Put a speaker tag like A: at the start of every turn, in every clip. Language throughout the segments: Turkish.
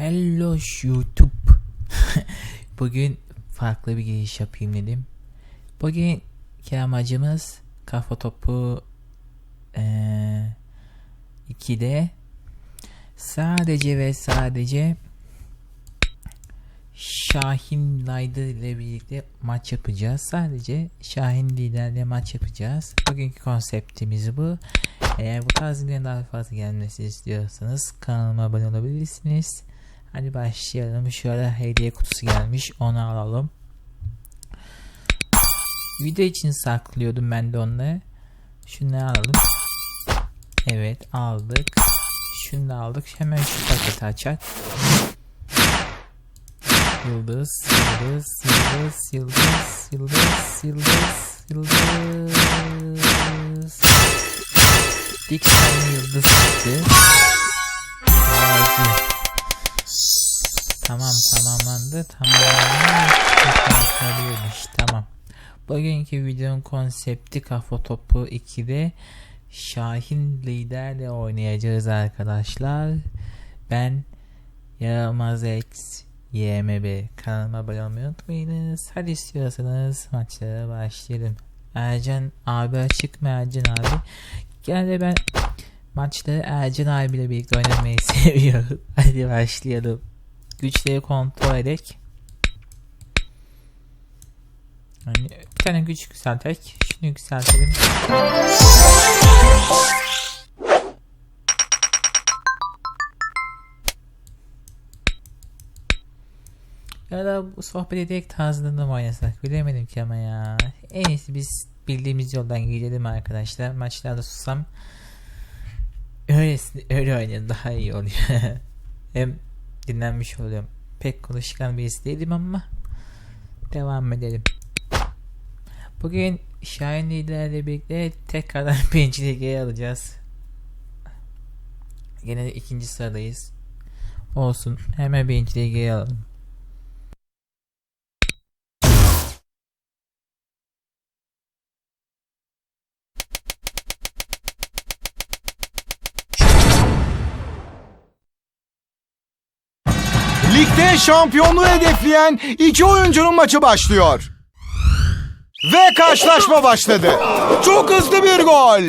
A: Hello YouTube. Bugün farklı bir giriş yapayım dedim. Bugün amacımız kafa topu eee 2'de sadece ve sadece Şahin Lider ile birlikte maç yapacağız. Sadece Şahin Lider'le maç yapacağız. Bugünkü konseptimiz bu. Eğer bu tarz videoların daha fazla gelmesi istiyorsanız kanalıma abone olabilirsiniz. Hadi başlayalım. Şöyle hediye kutusu gelmiş. Onu alalım. Video için saklıyordum ben de onları. Şunları alalım. Evet aldık. Şunu da aldık. Hemen şu paketi açak. Yıldız, yıldız, yıldız, yıldız, yıldız, yıldız, yıldız. İlk tane yıldız çıktı. Ağacı. Tamam tamamlandı. Tamamlandı. Tamam. Bugünkü videonun konsepti kafa topu 2'de Şahin liderle oynayacağız arkadaşlar. Ben Yaramaz X YMB kanalıma abone olmayı unutmayınız. Hadi istiyorsanız maçlara başlayalım. Ercan abi açık mı Ercan abi? Genelde ben maçları Ercan abiyle birlikte oynamayı seviyorum. Hadi başlayalım. Güçleri kontrol edek. Yani bir tane güç yükseltek. Şunu yükseltelim. Ya da bu sohbet ederek tarzında mı oynasak bilemedim ki ama ya. En iyisi biz bildiğimiz yoldan gidelim arkadaşlar. Maçlarda susam öyle, öyle oynayalım daha iyi oluyor. Hem dinlenmiş oluyorum. Pek konuşkan birisi değilim ama devam edelim. Bugün Şahin liderle birlikte tekrardan birinci lige alacağız. Gene ikinci sıradayız. Olsun. Hemen birinci lige alalım.
B: Şampiyonluğu hedefleyen iki oyuncunun maçı başlıyor. Ve karşılaşma başladı. Çok hızlı bir gol.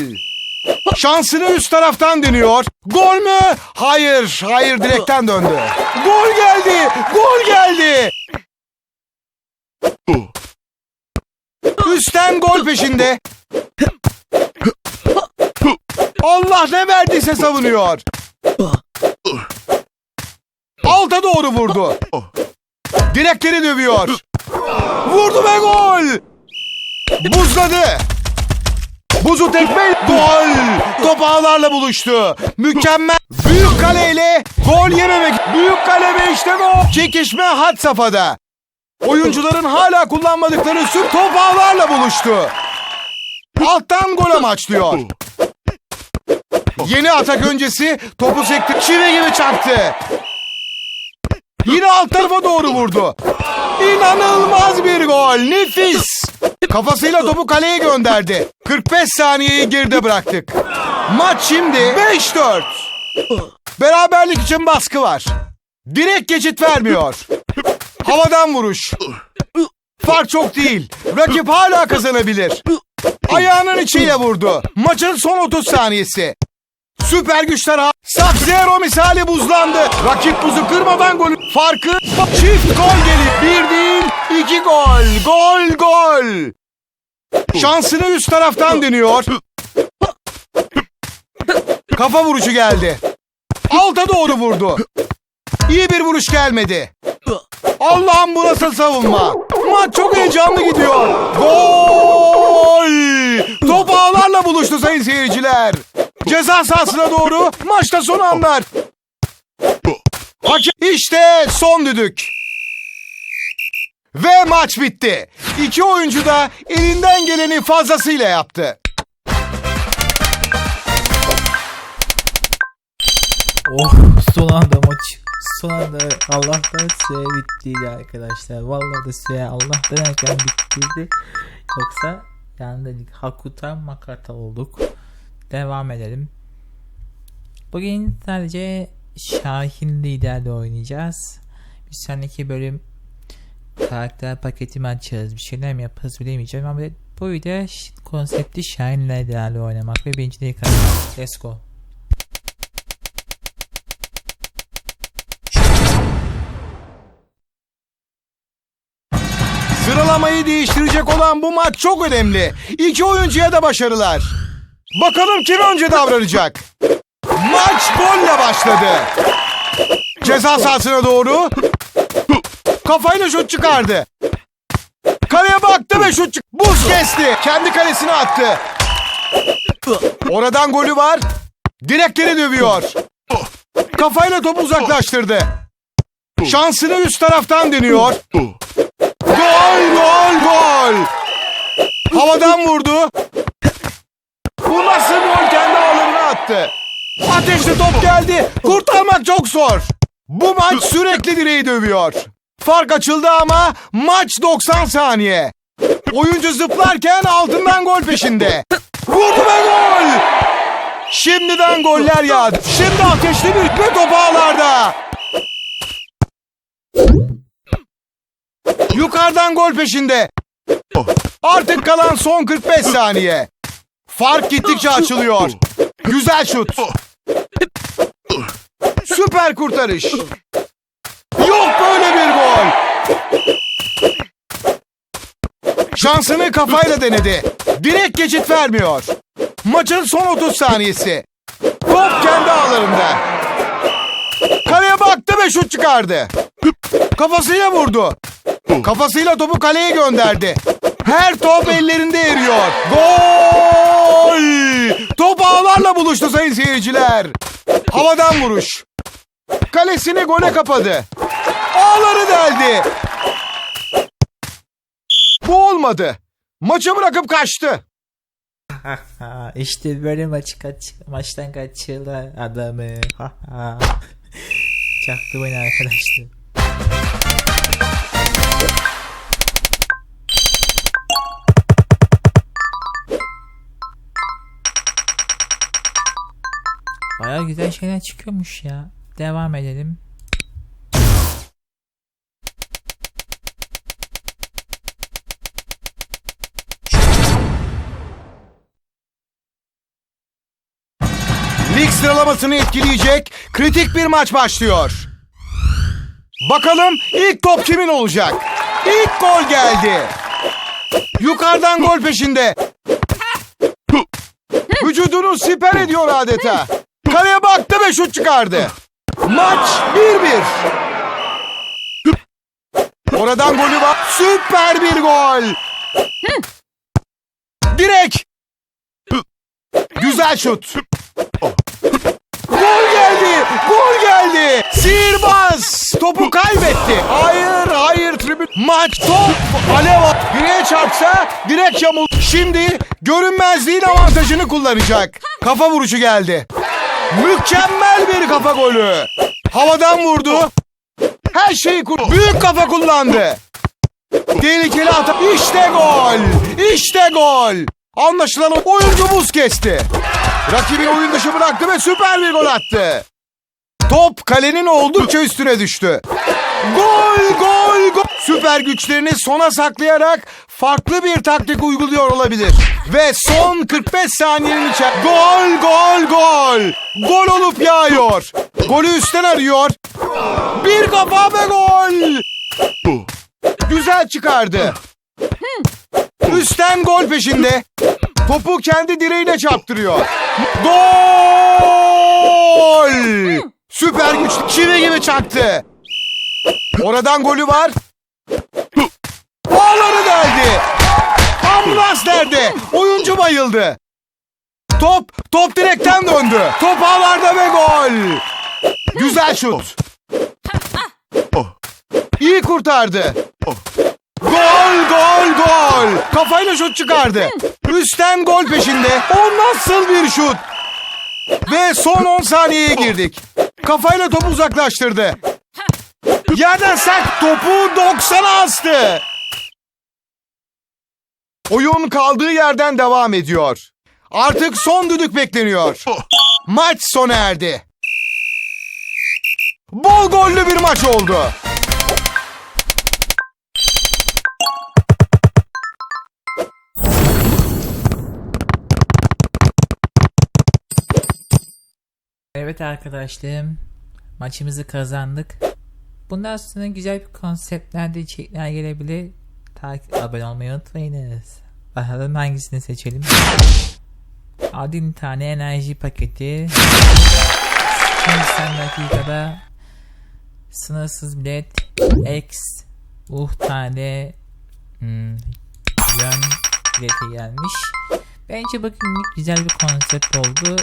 B: Şansını üst taraftan deniyor. Gol mü? Hayır, hayır direkten döndü. Gol geldi, gol geldi. Üstten gol peşinde. Allah ne verdiyse savunuyor. Alta doğru vurdu. Direkleri dövüyor. Vurdu ve gol. Buzladı. Buzu tekme gol. Top ağlarla buluştu. Mükemmel. Büyük kaleyle gol yememek. Büyük kale ve işte gol. Çekişme had safhada. Oyuncuların hala kullanmadıkları süp top ağlarla buluştu. Alttan gol amaçlıyor. Yeni atak öncesi topu sekti. Çivi gibi çarptı. Yine alt tarafa doğru vurdu. İnanılmaz bir gol. Nefis. Kafasıyla topu kaleye gönderdi. 45 saniyeyi geride bıraktık. Maç şimdi 5-4. Beraberlik için baskı var. Direkt geçit vermiyor. Havadan vuruş. Fark çok değil. Rakip hala kazanabilir. Ayağının içiyle vurdu. Maçın son 30 saniyesi. Süper güçler ha. Sub-Zero misali buzlandı. Rakip buzu kırmadan golü. Farkı çift gol gelir. Bir değil iki gol. Gol gol. Şansını üst taraftan deniyor. Kafa vuruşu geldi. Alta doğru vurdu. İyi bir vuruş gelmedi. Allah'ım bu nasıl savunma? Maç çok heyecanlı gidiyor. Gol! Top ağlarla buluştu sayın seyirciler. Ceza sahasına doğru maçta son anlar. İşte son düdük. Ve maç bitti. İki oyuncu da elinden geleni fazlasıyla yaptı.
A: Oh son anda maç. Son anda Allah'tan süre bittiydi arkadaşlar. Vallahi da süre Allah'tan erken bittiydi. Yoksa yani dedik Hakutan Makata olduk. Devam edelim. Bugün sadece Şahin liderle oynayacağız. Bir sonraki bölüm karakter paketi mi açarız, bir şeyler mi yaparız bilemeyeceğim ama bu video konsepti Şahin liderle oynamak ve birinciliği kazanmak. Let's go.
B: Sıralamayı değiştirecek olan bu maç çok önemli. İki oyuncuya da başarılar. Bakalım kim önce davranacak? Maç golle başladı. Ceza sahasına doğru. Kafayla şut çıkardı. Kaleye baktı ve şut çık. Buz kesti. Kendi kalesine attı. Oradan golü var. Direkleri dövüyor. Kafayla topu uzaklaştırdı. Şansını üst taraftan deniyor. Gol gol gol. Havadan vurdu. Bu nasıl gol kendi ağlarına attı. Ateşli top geldi. Kurtarmak çok zor. Bu maç sürekli direği dövüyor. Fark açıldı ama maç 90 saniye. Oyuncu zıplarken altından gol peşinde. Vurdu ve gol. Şimdiden goller yağdı. Şimdi ateşli bir ve top ağlarda. Yukarıdan gol peşinde. Artık kalan son 45 saniye. Fark gittikçe açılıyor. Güzel şut. Süper kurtarış. Yok böyle bir gol. Şansını kafayla denedi. Direkt geçit vermiyor. Maçın son 30 saniyesi. Top kendi ağlarında. Kaleye baktı ve şut çıkardı. Kafasıyla vurdu. Kafasıyla topu kaleye gönderdi. Her top ellerinde eriyor. Gol! Top ağlarla buluştu sayın seyirciler. Havadan vuruş. Kalesini gole kapadı. Ağları deldi. Bu olmadı. Maçı bırakıp kaçtı.
A: İşte böyle maçı kaç maçtan kaçırdılar adamı. Çaktı beni arkadaşlar. Baya güzel şeyler çıkıyormuş ya. Devam edelim.
B: Lig sıralamasını etkileyecek kritik bir maç başlıyor. Bakalım ilk top kimin olacak? İlk gol geldi. Yukarıdan gol peşinde. Vücudunu siper ediyor adeta. Kaleye baktı ve şut çıkardı. Maç 1-1. Oradan golü var. Süper bir gol. Direk. Güzel şut. Gol geldi! Gol geldi! Sihirbaz! Topu kaybetti. Hayır, hayır tribün. Maç top alev direğe çarpsa direk yamul. Şimdi görünmezliğin avantajını kullanacak. Kafa vuruşu geldi. Mükemmel bir kafa golü. Havadan vurdu. Her şeyi kur. Büyük kafa kullandı. Tehlikeli hata. İşte gol. İşte gol. Anlaşılan oyuncu buz kesti. Rakibini oyun dışı bıraktı ve süper bir gol attı. Top kalenin oldukça üstüne düştü. Gol gol gol. Süper güçlerini sona saklayarak farklı bir taktik uyguluyor olabilir. Ve son 45 saniyenin içer. Gol gol gol. Gol olup yağıyor. Golü üstten arıyor. Bir kafa ve gol. Güzel çıkardı. Üstten gol peşinde. Topu kendi direğine çarptırıyor. Gol! Süper güç çivi gibi çaktı. Oradan golü var. Ağları deldi. Ambulans nerede? Oyuncu bayıldı. Top, top direkten döndü. Top ağlarda ve gol. Güzel şut. İyi kurtardı. Gol gol gol. Kafayla şut çıkardı. Üstten gol peşinde. O nasıl bir şut? Ve son 10 saniyeye girdik. Kafayla topu uzaklaştırdı. Yerden sert topu 90'a astı. Oyun kaldığı yerden devam ediyor. Artık son düdük bekleniyor. Maç sona erdi. Bol gollü bir maç oldu.
A: Evet arkadaşlarım maçımızı kazandık. Bundan sonra güzel bir konseptlerde içerikler gelebilir. Takip abone olmayı unutmayınız. Bakalım hangisini seçelim. Adin tane enerji paketi. 80 dakikada sınırsız bilet X uh tane hmm, yön bileti gelmiş. Bence bugünlük güzel bir konsept oldu.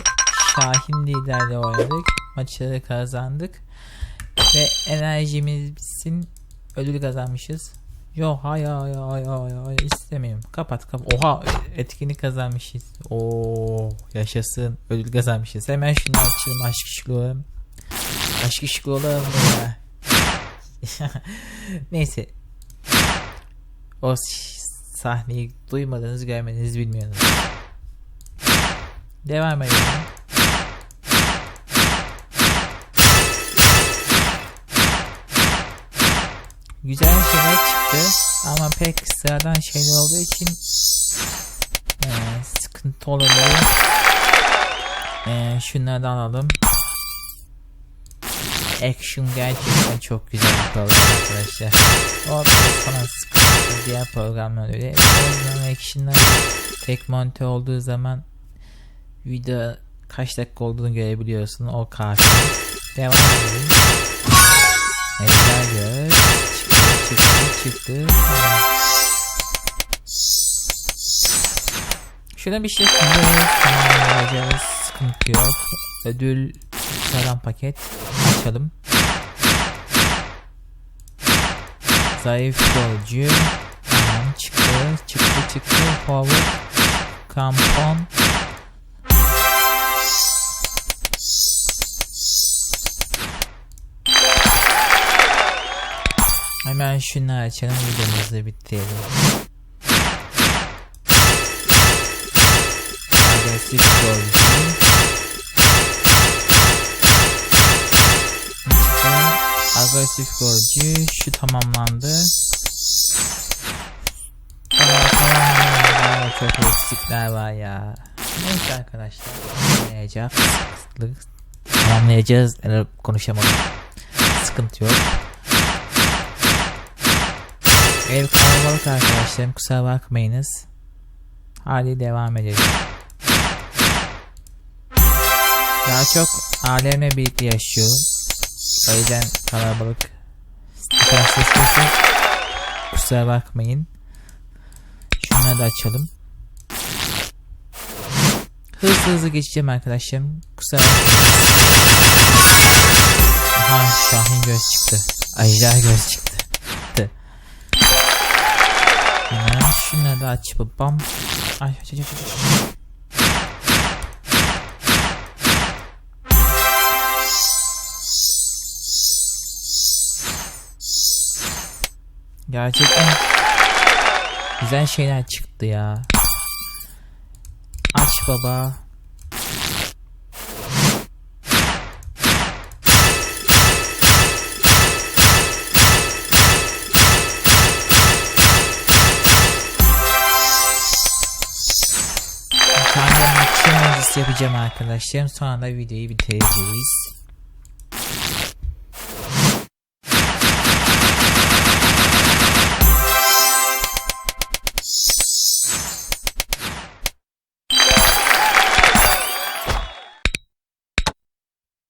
A: Şahin liderle oynadık. Maçları kazandık. Ve enerjimizin ödül kazanmışız. Yo hay hay hay hay hay istemiyorum. Kapat kapat. Oha etkinlik kazanmışız. Oo yaşasın ödül kazanmışız. Hemen şunu açayım aşk işli olalım. Aşk işli olalım ya. Neyse. O sahneyi duymadınız görmediniz bilmiyorsunuz. Devam edelim. Güzel şeyler çıktı ama pek sıradan şeyler olduğu için eee, sıkıntı olabilir. Eee şunlardan alalım. Action gerçekten çok güzel bir program arkadaşlar. O bana sıkıntı diğer programlar öyle. O zaman Action'lar tek monte olduğu zaman video kaç dakika olduğunu görebiliyorsun. O kafi. Devam edelim. Ejder göz. Çıktı çıktı. Şuna bir şekilde tamamlayacağız. Sıkıntı yok. Ödül saran paket açalım. Zayıf golcü. Tamam çıktı çıktı çıktı. Forward. Krampon. Hemen şunu açalım videomuzu bitirelim. Agresif. İşte agresif golcü şu tamamlandı. Çok eksikler var ya. Neyse arkadaşlar. Tamamlayacağız. Tamamlayacağız. Yani konuşamadım. Sıkıntı yok. Ev kalabalık arkadaşlarım kusura bakmayınız. Hadi devam edelim. Daha çok ailemle birlikte yaşıyorum. O yüzden kalabalık. Kusura bakmayın. Şunları da açalım. Hızlı hızlı geçeceğim arkadaşlarım. Kusura bakmayın. Aha Şahin göz çıktı. Ajda göz çıktı. Hemen şunları da aç babam. Ay aç aç aç aç. Gerçekten güzel şeyler çıktı ya. Aç baba. Yapacağım arkadaşlarım. Sonra da videoyu bitireceğiz.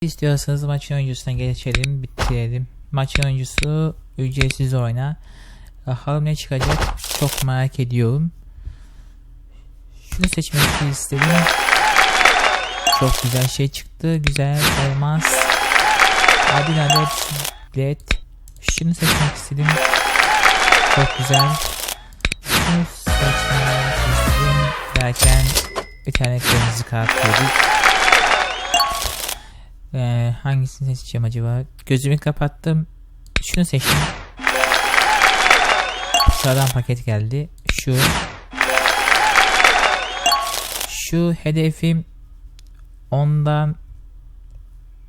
A: İstiyorsanız maçın öncüsüne geçelim, bitirelim. Maçın öncüsü ücretsiz oyna. Bakalım ne çıkacak çok merak ediyorum. Şunu seçmek istedim. Çok güzel şey çıktı. Güzel elmas. Adil adet bilet. Şunu seçmek istedim. Çok güzel. Şunu seçmek istedim. Derken bir tane kırmızı kart yedik. Ee, hangisini seçeceğim acaba? Gözümü kapattım. Şunu seçtim. Sıradan paket geldi. Şu. Şu hedefim ondan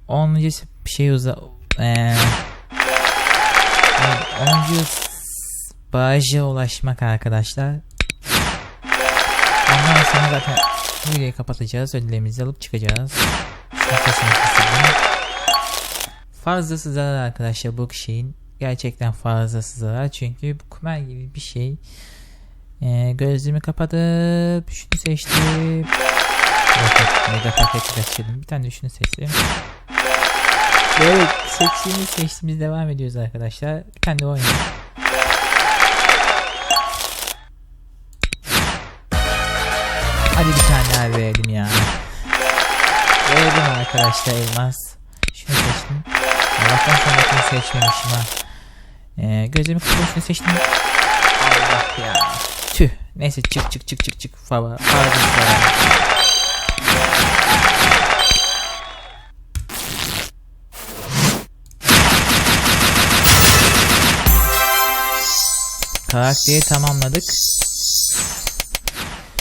A: 10 bir şey uza evet, önce baraj'a ulaşmak arkadaşlar. Ondan sonra zaten videoyu kapatacağız. Ödüllerimizi alıp çıkacağız. Fazlası zarar arkadaşlar bu şeyin. Gerçekten fazlası zarar. Çünkü bu kumer gibi bir şey. Ee, gözlüğümü kapatıp şunu seçtim. Mega paketi kaçırdım. Bir tane de şunu seçtim. Evet seçtiğimiz seçtiğimiz devam ediyoruz arkadaşlar. Bir tane de oynayalım. Hadi bir tane daha verelim ya. Verelim arkadaşlar elmas. Şunu seçtim. Allah'tan sonrakini seçmemişim ha. Ee, gözlerimi kapatıp şunu seçtim. Allah ya. Tüh. Neyse çık çık çık çık çık. Fava. Fava. Karakteri tamamladık.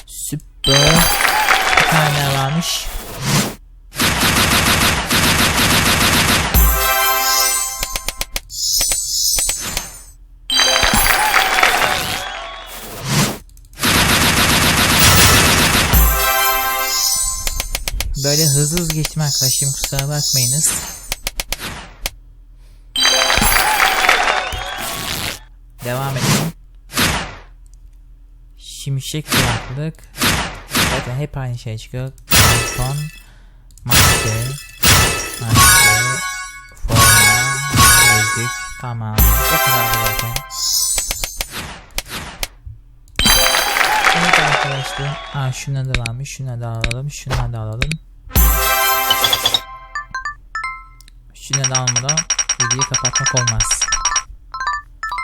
A: Süper. Bir tane varmış. Böyle hızlı hızlı geçtim arkadaşım kusura bakmayınız. Devam edelim. Şimşek kulaklık. Zaten hep aynı şey çıkıyor. Ton, maske, maske, forma, gözlük. Tamam. O kadar da zaten. Evet arkadaşlar. Ha şuna da varmış. Şuna da alalım. Şuna da alalım. Şuna da almadan videoyu kapatmak olmaz.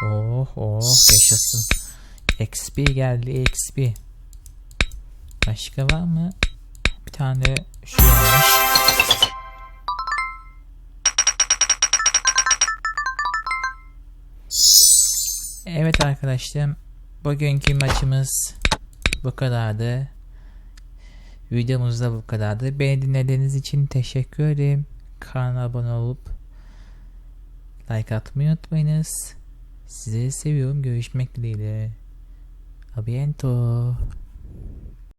A: Oh oh yaşasın. XP geldi XP. Başka var mı? Bir tane şu varmış. Evet arkadaşlar. Bugünkü maçımız bu kadardı. Videomuz da bu kadardı. Beni dinlediğiniz için teşekkür ederim. Kanala abone olup like atmayı unutmayınız. Sizi seviyorum. Görüşmek dileğiyle. Aviento.